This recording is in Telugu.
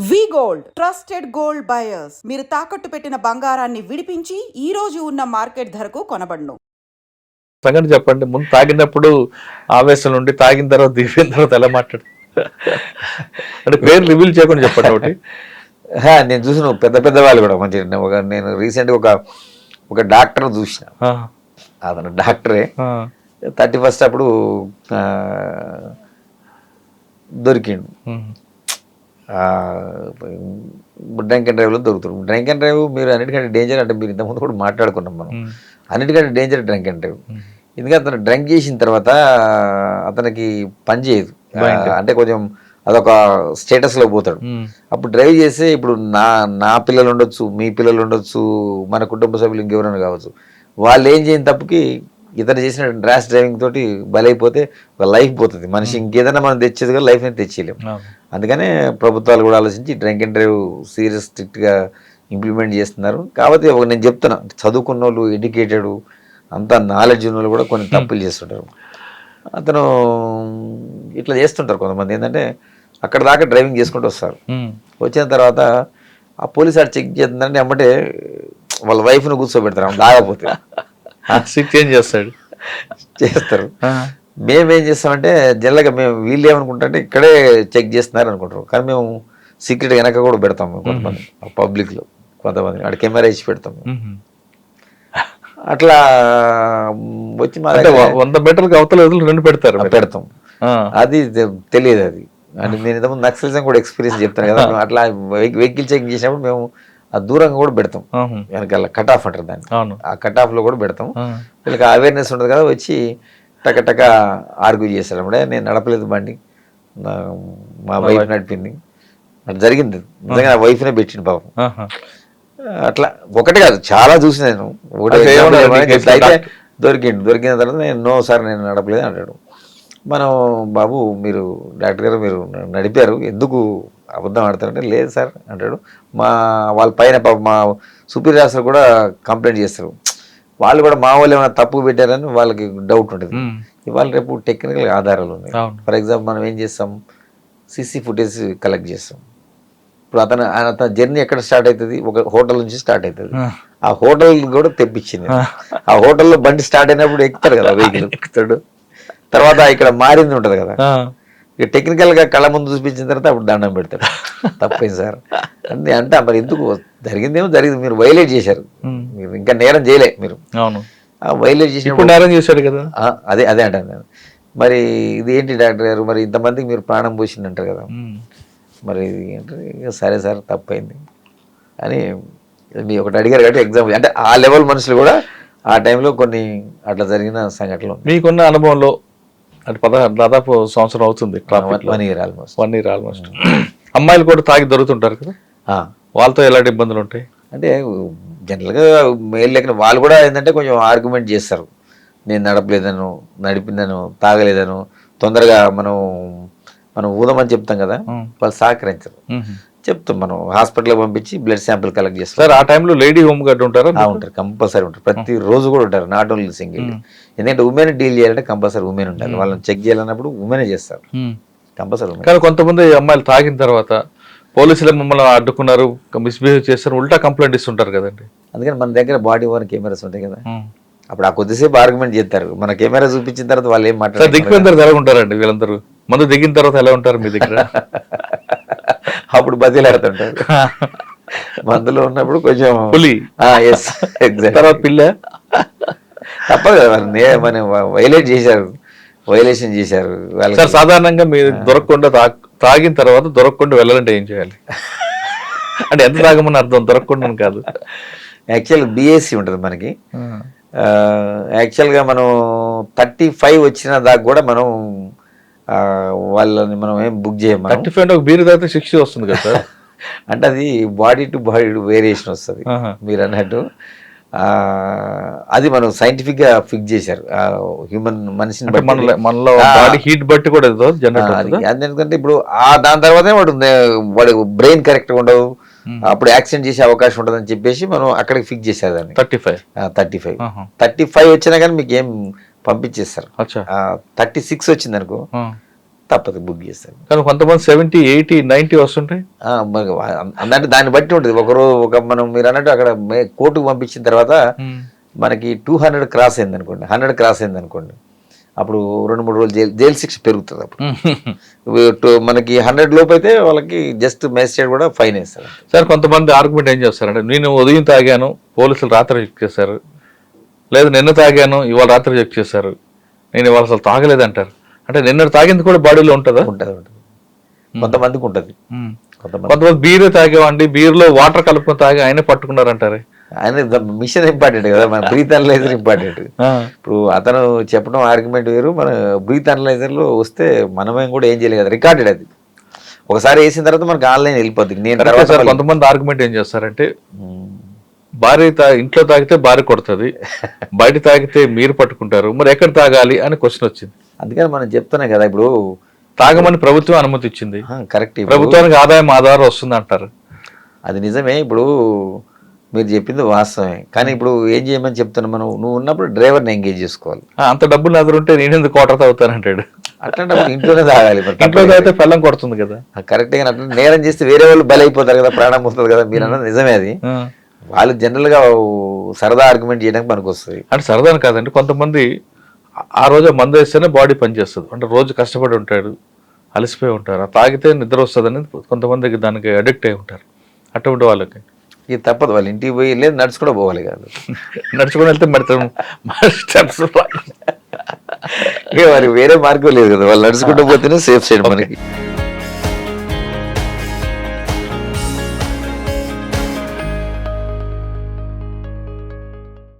V gold trusted gold buyers. మీరు తాకట్టు పెట్టిన బంగారాన్ని విడిపించి ఈ రోజు ఉన్న మార్కెట్ ధరకు కొనబడును. సంగతి చెప్పండి. ముందు తాగినప్పుడు ఆవేశం నుండి తాగిన తర్వాత దిగిన తర్వాత ఎలా మాట్లాడు? అంటే పేరు రివీల్ చేయకుండా చెప్పండి ఒకటి. హా, నేను చూసిన పెద్ద పెద్ద వాళ్ళు కూడా మంచి ఒక నేను రీసెంట్గా ఒక ఒక డాక్టర్ చూసిన. ఆ, అతను డాక్టరే. థర్టీ ఫస్ట్ అప్పుడు దొరికిండు. డ్రంక్ అండ్ డ్రైవ్లో దొరుకుతారు. డ్రంక్ అండ్ డ్రైవ్ మీరు అన్నిటికంటే డేంజర్ అంటే మీరు ఇంతకుముందు కూడా మాట్లాడుకున్నాం మనం. అన్నిటికంటే డేంజర్ డ్రంక్ అండ్ డ్రైవ్. ఎందుకంటే అతను డ్రంక్ చేసిన తర్వాత అతనికి పని చేయదు. అంటే కొంచెం అదొక స్టేటస్లో పోతాడు. అప్పుడు డ్రైవ్ చేస్తే ఇప్పుడు నా నా పిల్లలు ఉండొచ్చు మీ పిల్లలు ఉండొచ్చు మన కుటుంబ సభ్యులు ఇంకెవరైనా కావచ్చు. వాళ్ళు ఏం చేయని తప్పుకి ఇతను చేసిన ర్యాష్ డ్రైవింగ్ తోటి బలైపోతే ఒక లైఫ్ పోతుంది. మనిషి ఇంకేదైనా మనం తెచ్చేది కూడా లైఫ్ అనేది తెచ్చేయలేము అవును. అందుకనే ప్రభుత్వాలు కూడా ఆలోచించి డ్రంక్ అండ్ డ్రైవ్ సీరియస్ స్ట్రిక్ట్గా ఇంప్లిమెంట్ చేస్తున్నారు. కాబట్టి ఒక నేను చెప్తున్నా చదువుకున్న వాళ్ళు ఎడ్యుకేటెడ్ అంతా నాలెడ్జ్ ఉన్న వాళ్ళు కూడా కొన్ని తప్పులు చేస్తుంటారు. అతను ఇట్లా చేస్తుంటారు కొంతమంది. ఏంటంటే అక్కడ దాకా డ్రైవింగ్ చేసుకుంటూ వస్తారు. వచ్చిన తర్వాత ఆ పోలీస్ ఆడు చెక్ చేస్తుందంటే ఎమ్మటే వాళ్ళ వైఫ్ను కూర్చోబెడతారు ఆమె దాగపోతే సిక్ చేంజ్ చేస్తాడు? చేస్తారు. మేమేం చేస్తామంటే జనరల్గా మేము వీళ్ళు ఏమనుకుంటారంటే ఇక్కడే చెక్ చేస్తున్నారు అనుకుంటారు కానీ మేము సీక్రెట్ వెనక కూడా పెడతాం కొంతమంది పబ్లిక్లో కొంతమంది. అక్కడ కెమెరా ఇచ్చి పెడతాం. అట్లా వచ్చి మా వంద మీటర్లకు అవతల వదిలి రెండు పెడతారు. పెడతాం. అది తెలియదు అది. అంటే నేను ఇంతకుముందు నక్సలిజం కూడా ఎక్స్పీరియన్స్ చెప్తాను కదా అట్లా వెహికల్ చెక్ చేసినప్పుడు మేము ఆ దూరంగా కూడా పెడతాం. వెనకాల కట్ ఆఫ్ అంటారు దాన్ని. ఆ కట్ ఆఫ్లో కూడా పెడతాం. వీళ్ళకి అవేర్నెస్ ఉంటుంది కదా వచ్చి టక టక ఆర్గ్యూ చేస్తారు. అప్పుడే నేను నడపలేదు బండి. మా వైఫ్ నడిపింది. అట్లా జరిగింది. నిజంగా నా వైఫ్నే పెట్టింది పాపం. అట్లా ఒకటి కాదు చాలా చూసి నేను. ఒకటి డాక్టర్? దొరికిండు. దొరికిన తర్వాత నేను నో సార్ నేను నడపలేదు అంటాడు. మనం బాబు మీరు డాక్టర్ గారు మీరు నడిపారు. ఎందుకు అబద్ధం ఆడతారంటే లేదు సార్ అంటాడు. మా వాళ్ళ పైన మా సూపీరియర్స్ కూడా కంప్లైంట్ చేస్తారు. వాళ్ళు కూడా మా వాళ్ళు ఏమైనా తప్పు పెట్టారని వాళ్ళకి డౌట్ ఉంటుంది. ఇవాళ రేపు టెక్నికల్ ఆధారాలు ఉన్నాయి. ఫర్ ఎగ్జాంపుల్ మనం ఏం చేస్తాం? సీసీ ఫుటేజ్ కలెక్ట్ చేస్తాం. ఇప్పుడు అతను ఆయన అతని జర్నీ ఎక్కడ స్టార్ట్ అవుతుంది? ఒక హోటల్ నుంచి స్టార్ట్ అవుతుంది. ఆ, ఆ హోటల్ కూడా తెప్పించింది. ఆ. హోటల్లో బండి స్టార్ట్ అయినప్పుడు ఎక్కుతారు కదా వెహికల్ ఎక్కుతాడు. తర్వాత ఇక్కడ మారింది ఉంటుంది కదా. ఇక టెక్నికల్గా కళ్ళ ముందు చూపించిన తర్వాత అప్పుడు దండం పెడతాడు తప్పైంది సార్. అంటే అంటే మరి ఎందుకు జరిగిందేమో జరిగింది. మీరు వైలేట్ చేశారు. మీరు ఇంకా నేరం చేయలే మీరు. అవును. ఆ వైలేట్ చేసినప్పుడు నేరం చేశాడు కదా. అదే అదే అంటాను నేను మరి ఇది ఏంటి డాక్టర్ గారు? మరి ఇంతమందికి మీరు ప్రాణం పోసింది అంటారు కదా మరి ఇది అంటే సరే సార్ తప్పైంది. అని మీ ఒకటి అడిగారు కాబట్టి ఎగ్జాంపుల్ అంటే ఆ లెవెల్ మనుషులు కూడా ఆ టైంలో కొన్ని అట్లా జరిగిన సంఘటనలు మీకున్న అనుభవంలో అంటే పదహారు దాదాపు సంవత్సరం అవుతుంది one year almost one year almost అమ్మాయిలు కూడా తాగి దొరుకుతుంటారు కదా? వాళ్ళతో ఎలాంటి ఇబ్బందులు ఉంటాయి? అంటే జనరల్గా మేల్ లెక్కన వాళ్ళు కూడా ఏంటంటే కొంచెం ఆర్గ్యుమెంట్ చేస్తారు. నేను నడపలేదను నడిపిందను తాగలేదను తొందరగా మనం మనం ఊదమని చెప్తాం కదా వాళ్ళు సహకరించరు. చెప్తాం మనం హాస్పిటల్కి పంపించి బ్లడ్ శాంపిల్ కలెక్ట్ చేస్తాం. సార్ ఆ టైంలో లేడీ హోమ్ గార్డ్ ఉంటారా? ఉంటారు కంపల్సరీ ఉంటారు. ప్రతి రోజు కూడా ఉంటారు నాట్ ఓన్లీ సింగిల్ ఎందుకంటే ఉమెన్ డీల్ చేయాలంటే కంపల్సరీ ఉమెన్ ఉండాలి. వాళ్ళని చెక్ చేయాలన్నప్పుడు ఉమెనే చేస్తారు. కంపల్సరీ కానీ కొంతమంది అమ్మాయిలు తాగిన తర్వాత పోలీసులు మమ్మల్ని అడ్డుకున్నారు మిస్బిహేవ్ చేస్తారు ఉల్టా కంప్లైంట్ ఇస్తుంటారు కదండి. అందుకని మన దగ్గర బాడీ వన్ కెమెరాస్ ఉంటాయి కదా. అప్పుడు ఆ కొద్దిసేపు ఆర్గ్యుమెంట్ చేస్తారు. మన కెమెరా చూపించిన తర్వాత వాళ్ళు ఏం మాట్లాడారు. ఎలా ఉంటారండి వీళ్ళందరూ. మందు దిగిన తర్వాత ఎలా ఉంటారు మీ దగ్గర? అప్పుడు బతిలాడుతుంటారు మందులో ఉన్నప్పుడు కొంచెం పులి. ఎస్ ఎగ్జాక్ట్ తర్వాత పిల్ల? తప్పదు కదా మనం వైలేట్ చేశారు. వైలేషన్ చేశారు. సార్ సాధారణంగా మీరు దొరకకుండా తాగిన తర్వాత దొరకకుండా వెళ్ళాలంటే ఏం చేయాలి? అంటే ఎంత తాగమని అర్థం? దొరకకుండా కాదు. యాక్చువల్ బిఎస్సి ఉంటుంది మనకి. యాక్చువల్గా మనం థర్టీ ఫైవ్ వచ్చిన దాకా కూడా మనం వాళ్ళని మనం ఏం బుక్ చేయం మనం? థర్టీ ఫైవ్ ఒక బీరు తాగితే శిక్ష వస్తుంది కదా సార్? అంటే అది బాడీ టు బాడీ వేరియేషన్ వస్తుంది. మీరు అన్నట్టు. అది మనం సైంటిఫిక్గా ఫిక్స్ చేశారు. హ్యూమన్ మనిషిని మనలో హీట్ బట్టి కూడా ఎందుకంటే ఇప్పుడు ఆ దాని తర్వాతే వాడు వాడు బ్రెయిన్ కరెక్ట్ ఉండదు అప్పుడు యాక్సిడెంట్ చేసే అవకాశం ఉండదు అని చెప్పేసి మనం అక్కడికి ఫిక్స్ చేశారు దాన్ని. Thirty five thirty five thirty five వచ్చినా కానీ మీకు ఏం పంపించేస్తారు. థర్టీ సిక్స్ వచ్చింది అనుకో. తప్పదు బుక్ చేస్తాను కానీ కొంతమంది సెవెంటీ ఎయిటీ నైన్టీ వస్తుంటాయి? అంటే దాన్ని బట్టి ఉంటుంది. ఒకరు ఒక మనం మీరు అన్నట్టు అక్కడ కోర్టుకు పంపించిన తర్వాత మనకి టూ హండ్రెడ్ క్రాస్ అయింది అనుకోండి హండ్రెడ్ క్రాస్ అయింది అనుకోండి అప్పుడు రెండు మూడు రోజులు జైలు జైలు శిక్ష పెరుగుతుంది అప్పుడు. మనకి హండ్రెడ్ లోపు అయితే వాళ్ళకి జస్ట్ మేజిస్ట్రేట్ కూడా ఫైన్ వేస్తారు. సార్ కొంతమంది ఆర్గ్యుమెంట్ ఏం చేస్తారంటే నేను ఉదయం తాగాను పోలీసులు రాత్రి చేశారు లేదు నిన్న తాగాను ఇవాళ రాత్రి చెక్ చేశారు. నేను ఇవాళ అసలు తాగలేదు అంటారు అంటే నిన్న తాగింది కూడా బాడీలో ఉంటుందా? ఉంటుంది ఉంటుంది. కొంతమందికి ఉంటుంది. కొంతమంది. బీరే తాగేవండి బీర్లో వాటర్ కలుపుకొని తాగి ఆయనే పట్టుకున్నారంటారే? ఆయన మిషన్ ఇంపార్టెంట్ కదా మన బ్రీత్ అనలైజర్ ఇంపార్టెంట్. ఇప్పుడు అతను చెప్పడం ఆర్గ్యుమెంట్ వేరు మన బ్రీత్ అనలైజర్లో వస్తే మనమేం కూడా ఏం చేయలేదు కదా రికార్డెడ్ అది. ఒకసారి వేసిన తర్వాత మనకి ఆన్లైన్ వెళ్ళిపోద్ది. నేను కొంతమంది ఆర్గ్యుమెంట్ ఏం చేస్తారంటే. భార్య తా ఇంట్లో తాగితే భార్య కొడుతుంది బయట తాగితే మీరు పట్టుకుంటారు మరి ఎక్కడ తాగాలి అని క్వశ్చన్ వచ్చింది. అందుకని మనం చెప్తున్నాం కదా ఇప్పుడు తాగమని ప్రభుత్వం అనుమతి ఇచ్చింది. కరెక్ట్ ప్రభుత్వానికి ఆదాయం ఆధారం వస్తుంది అంటారు. అది నిజమే ఇప్పుడు మీరు చెప్పింది వాస్తవమే. కానీ ఇప్పుడు ఏం చేయమని చెప్తున్నా మనం? నువ్వు ఉన్నప్పుడు డ్రైవర్ని ఎంగేజ్ చేసుకోవాలి. అంత డబ్బులు నా దగ్గర ఉంటే నేను ఎందుకు కోటర్ తాగుతానంటాడు అట్లాంటప్పుడు ఇంట్లోనే తాగాలి ఇంట్లో తాగితే పెళ్ళం కొడుతుంది కదా. కరెక్ట్గా అట్లా నేరం చేస్తే వేరే వాళ్ళు బలైపోతారు కదా ప్రాణం పోతుంది కదా మీరు అన్నది నిజమే అది. వాళ్ళు జనరల్గా సరదా ఆర్గ్యుమెంట్ చేయడానికి పనికి వస్తుంది అంటే సరదాని కాదండి కొంతమంది ఆ- రోజు మందు వేస్తేనే బాడీ పనిచేస్తుంది. అంటే రోజు కష్టపడి ఉంటాడు అలసిపోయి ఉంటారు ఆ తాగితే నిద్ర వస్తుందని కొంతమందికి దానికి అడిక్ట్ అయి ఉంటారు అటువంటి వాళ్ళకి. ఇది తప్పదు వాళ్ళు ఇంటికి పోయి లేదు నడుచు కూడా పోవాలి కాదు. నడుచుకొని వెళ్తే మరి స్టెప్స్ మరి వేరే మార్గం లేదు కదా వాళ్ళు నడుచుకుంటూ పోతేనే సేఫ్ సైడ్ మనకి.